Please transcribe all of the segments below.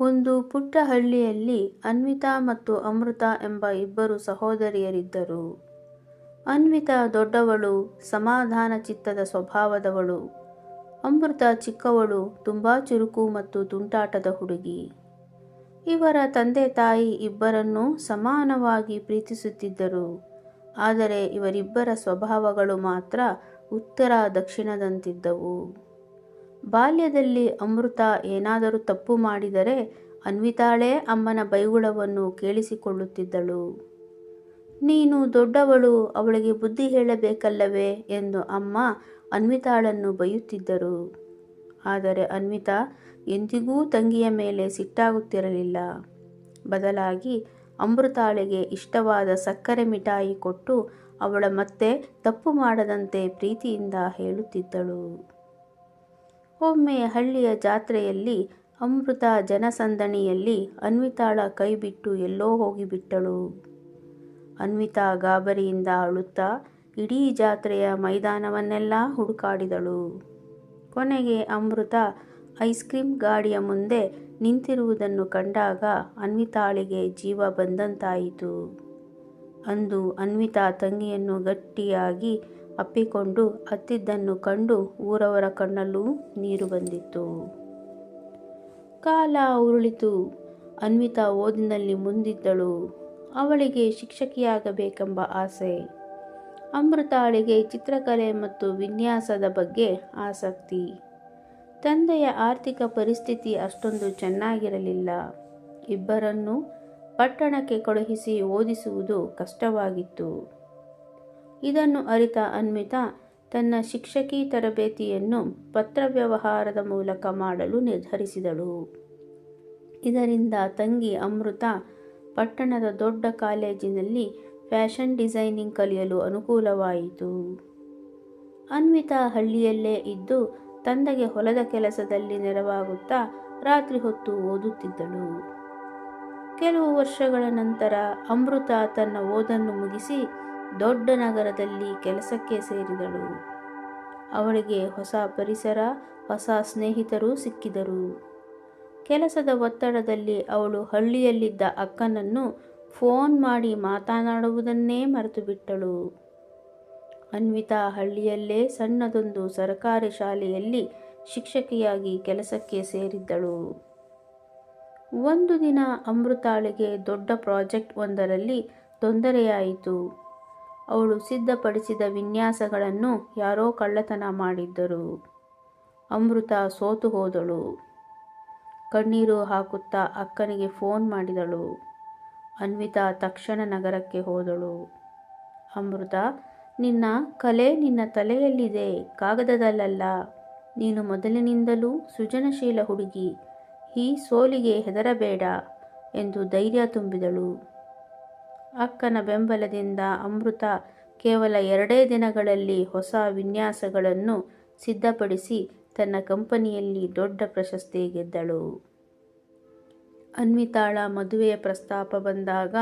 ಒಂದು ಪುಟ್ಟ ಹಳ್ಳಿಯಲ್ಲಿ ಅನ್ವಿತಾ ಮತ್ತು ಅಮೃತ ಎಂಬ ಇಬ್ಬರು ಸಹೋದರಿಯರಿದ್ದರು. ಅನ್ವಿತಾ ದೊಡ್ಡವಳು, ಸಮಾಧಾನ ಚಿತ್ತದ ಸ್ವಭಾವದವಳು. ಅಮೃತ ಚಿಕ್ಕವಳು, ತುಂಬ ಚುರುಕು ಮತ್ತು ತುಂಟಾಟದ ಹುಡುಗಿ. ಇವರ ತಂದೆ ತಾಯಿ ಇಬ್ಬರನ್ನೂ ಸಮಾನವಾಗಿ ಪ್ರೀತಿಸುತ್ತಿದ್ದರು. ಆದರೆ ಇವರಿಬ್ಬರ ಸ್ವಭಾವಗಳು ಮಾತ್ರ ಉತ್ತರ ದಕ್ಷಿಣದಂತಿದ್ದವು. ಬಾಲ್ಯದಲ್ಲಿ ಅಮೃತ ಏನಾದರೂ ತಪ್ಪು ಮಾಡಿದರೆ ಅನ್ವಿತಾಳೇ ಅಮ್ಮನ ಬೈಗುಳವನ್ನು ಕೇಳಿಸಿಕೊಳ್ಳುತ್ತಿದ್ದಳು. ನೀನು ದೊಡ್ಡವಳು, ಅವಳಿಗೆ ಬುದ್ಧಿ ಹೇಳಬೇಕಲ್ಲವೇ ಎಂದು ಅಮ್ಮ ಅನ್ವಿತಾಳನ್ನು ಬೈಯುತ್ತಿದ್ದರು. ಆದರೆ ಅನ್ವಿತಾ ಎಂದಿಗೂ ತಂಗಿಯ ಮೇಲೆ ಸಿಟ್ಟಾಗುತ್ತಿರಲಿಲ್ಲ. ಬದಲಾಗಿ ಅಮೃತಾಳಿಗೆ ಇಷ್ಟವಾದ ಸಕ್ಕರೆ ಮಿಠಾಯಿ ಕೊಟ್ಟು ಅವಳ ಮತ್ತೆ ತಪ್ಪು ಮಾಡದಂತೆ ಪ್ರೀತಿಯಿಂದ ಹೇಳುತ್ತಿದ್ದಳು. ಒಮ್ಮೆ ಹಳ್ಳಿಯ ಜಾತ್ರೆಯಲ್ಲಿ ಅಮೃತ ಜನಸಂದಣಿಯಲ್ಲಿ ಅನ್ವಿತಾಳ ಕೈಬಿಟ್ಟು ಎಲ್ಲೋ ಹೋಗಿಬಿಟ್ಟಳು. ಅನ್ವಿತಾ ಗಾಬರಿಯಿಂದ ಅಳುತ್ತಾ ಇಡೀ ಜಾತ್ರೆಯ ಮೈದಾನವನ್ನೆಲ್ಲ ಹುಡುಕಾಡಿದಳು. ಕೊನೆಗೆ ಅಮೃತ ಐಸ್ ಕ್ರೀಮ್ ಗಾಡಿಯ ಮುಂದೆ ನಿಂತಿರುವುದನ್ನು ಕಂಡಾಗ ಅನ್ವಿತಾಳಿಗೆ ಜೀವ ಬಂದಂತಾಯಿತು. ಅಂದು ಅನ್ವಿತಾ ತಂಗಿಯನ್ನು ಗಟ್ಟಿಯಾಗಿ ಅಪ್ಪಿಕೊಂಡು ಅತ್ತಿದ್ದನ್ನು ಕಂಡು ಊರವರ ಕಣ್ಣಲ್ಲೂ ನೀರು ಬಂದಿತ್ತು. ಕಾಲ ಉರುಳಿತು. ಅನ್ವಿತಾ ಓದಿನಲ್ಲಿ ಮುಂದಿದ್ದಳು. ಅವಳಿಗೆ ಶಿಕ್ಷಕಿಯಾಗಬೇಕೆಂಬ ಆಸೆ. ಅಮೃತಾಳಿಗೆ ಚಿತ್ರಕಲೆ ಮತ್ತು ವಿನ್ಯಾಸದ ಬಗ್ಗೆ ಆಸಕ್ತಿ. ತಂದೆಯ ಆರ್ಥಿಕ ಪರಿಸ್ಥಿತಿ ಅಷ್ಟೊಂದು ಚೆನ್ನಾಗಿರಲಿಲ್ಲ. ಇಬ್ಬರನ್ನೂ ಪಟ್ಟಣಕ್ಕೆ ಕಳುಹಿಸಿ ಓದಿಸುವುದು ಕಷ್ಟವಾಗಿತ್ತು. ಇದನ್ನು ಅರಿತ ಅನ್ವಿತಾ ತನ್ನ ಶಿಕ್ಷಕಿ ತರಬೇತಿಯನ್ನು ಪತ್ರವ್ಯವಹಾರದ ಮೂಲಕ ಮಾಡಲು ನಿರ್ಧರಿಸಿದಳು. ಇದರಿಂದ ತಂಗಿ ಅಮೃತ ಪಟ್ಟಣದ ದೊಡ್ಡ ಕಾಲೇಜಿನಲ್ಲಿ ಫ್ಯಾಷನ್ ಡಿಸೈನಿಂಗ್ ಕಲಿಯಲು ಅನುಕೂಲವಾಯಿತು. ಅನ್ವಿತಾ ಹಳ್ಳಿಯಲ್ಲೇ ಇದ್ದು ತಂದೆಗೆ ಹೊಲದ ಕೆಲಸದಲ್ಲಿ ನೆರವಾಗುತ್ತಾ ರಾತ್ರಿ ಹೊತ್ತು ಓದುತ್ತಿದ್ದಳು. ಕೆಲವು ವರ್ಷಗಳ ನಂತರ ಅಮೃತ ತನ್ನ ಓದನ್ನು ಮುಗಿಸಿ ದೊಡ್ಡ ನಗರದಲ್ಲಿ ಕೆಲಸಕ್ಕೆ ಸೇರಿದಳು. ಅವಳಿಗೆ ಹೊಸ ಪರಿಸರ, ಹೊಸ ಸ್ನೇಹಿತರು ಸಿಕ್ಕಿದರು. ಕೆಲಸದ ಒತ್ತಡದಲ್ಲಿ ಅವಳು ಹಳ್ಳಿಯಲ್ಲಿದ್ದ ಅಕ್ಕನನ್ನು ಫೋನ್ ಮಾಡಿ ಮಾತನಾಡುವುದನ್ನೇ ಮರೆತು ಬಿಟ್ಟಳು ಅನ್ವಿತಾ ಹಳ್ಳಿಯಲ್ಲೇ ಸಣ್ಣದೊಂದು ಸರಕಾರಿ ಶಾಲೆಯಲ್ಲಿ ಶಿಕ್ಷಕಿಯಾಗಿ ಕೆಲಸಕ್ಕೆ ಸೇರಿದ್ದಳು. ಒಂದು ದಿನ ಅಮೃತಾಳಿಗೆ ದೊಡ್ಡ ಪ್ರಾಜೆಕ್ಟ್ ಒಂದರಲ್ಲಿ ತೊಂದರೆಯಾಯಿತು. ಅವಳು ಸಿದ್ಧಪಡಿಸಿದ ವಿನ್ಯಾಸಗಳನ್ನು ಯಾರೋ ಕಳ್ಳತನ ಮಾಡಿದ್ದರು. ಅಮೃತ ಸೋತು ಹೋದಳು. ಕಣ್ಣೀರು ಹಾಕುತ್ತಾ ಅಕ್ಕನಿಗೆ ಫೋನ್ ಮಾಡಿದಳು. ಅನ್ವಿತಾ ತಕ್ಷಣ ನಗರಕ್ಕೆ ಹೋದಳು. ಅಮೃತ, ನಿನ್ನ ಕಲೆ ನಿನ್ನ ತಲೆಯಲ್ಲಿದೆ. ಕಾಗದದಲ್ಲಲ್ಲ. ನೀನು ಮೊದಲಿನಿಂದಲೂ ಸೃಜನಶೀಲ ಹುಡುಗಿ. ಈ ಸೋಲಿಗೆ ಹೆದರಬೇಡ ಎಂದು ಧೈರ್ಯ ತುಂಬಿದಳು. ಅಕ್ಕನ ಬೆಂಬಲದಿಂದ ಅಮೃತ ಕೇವಲ ಎರಡೇ ದಿನಗಳಲ್ಲಿ ಹೊಸ ವಿನ್ಯಾಸಗಳನ್ನು ಸಿದ್ಧಪಡಿಸಿ ತನ್ನ ಕಂಪನಿಯಲ್ಲಿ ದೊಡ್ಡ ಪ್ರಶಸ್ತಿ ಗೆದ್ದಳು. ಅನ್ವಿತಾಳ ಮದುವೆಯ ಪ್ರಸ್ತಾಪ ಬಂದಾಗ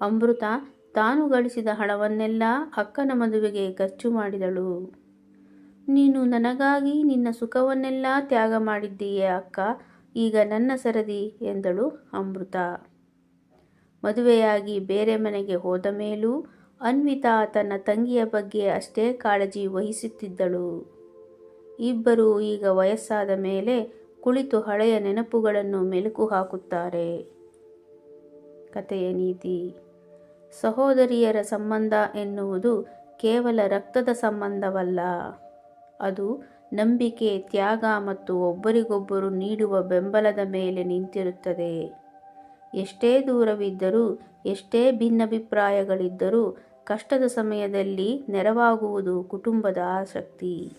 ಅಮೃತ ತಾನು ಗಳಿಸಿದ ಹಣವನ್ನೆಲ್ಲ ಅಕ್ಕನ ಮದುವೆಗೆ ಖರ್ಚು ಮಾಡಿದಳು. ನೀನು ನನಗಾಗಿ ನಿನ್ನ ಸುಖವನ್ನೆಲ್ಲ ತ್ಯಾಗ ಮಾಡಿದ್ದೀಯೇ ಅಕ್ಕ, ಈಗ ನನ್ನ ಸರದಿ ಎಂದಳು ಅಮೃತ. ಮದುವೆಯಾಗಿ ಬೇರೆ ಮನೆಗೆ ಹೋದ ಮೇಲೂ ಅನ್ವಿತಾ ತನ್ನ ತಂಗಿಯ ಬಗ್ಗೆ ಅಷ್ಟೇ ಕಾಳಜಿ ವಹಿಸುತ್ತಿದ್ದಳು. ಇಬ್ಬರು ಈಗ ವಯಸ್ಸಾದ ಮೇಲೆ ಕುಳಿತು ಹಳೆಯ ನೆನಪುಗಳನ್ನು ಮೆಲುಕು ಹಾಕುತ್ತಾರೆ. ಕಥೆಯ ನೀತಿ. ಸಹೋದರಿಯರ ಸಂಬಂಧ ಎನ್ನುವುದು ಕೇವಲ ರಕ್ತದ ಸಂಬಂಧವಲ್ಲ. ಅದು ನಂಬಿಕೆ, ತ್ಯಾಗ ಮತ್ತು ಒಬ್ಬರಿಗೊಬ್ಬರು ನೀಡುವ ಬೆಂಬಲದ ಮೇಲೆ ನಿಂತಿರುತ್ತದೆ. ಎಷ್ಟೇ ದೂರವಿದ್ದರೂ ಎಷ್ಟೇ ಭಿನ್ನಾಭಿಪ್ರಾಯಗಳಿದ್ದರೂ ಕಷ್ಟದ ಸಮಯದಲ್ಲಿ ನೆರವಾಗುವುದು ಕುಟುಂಬದ ಆಸಕ್ತಿ.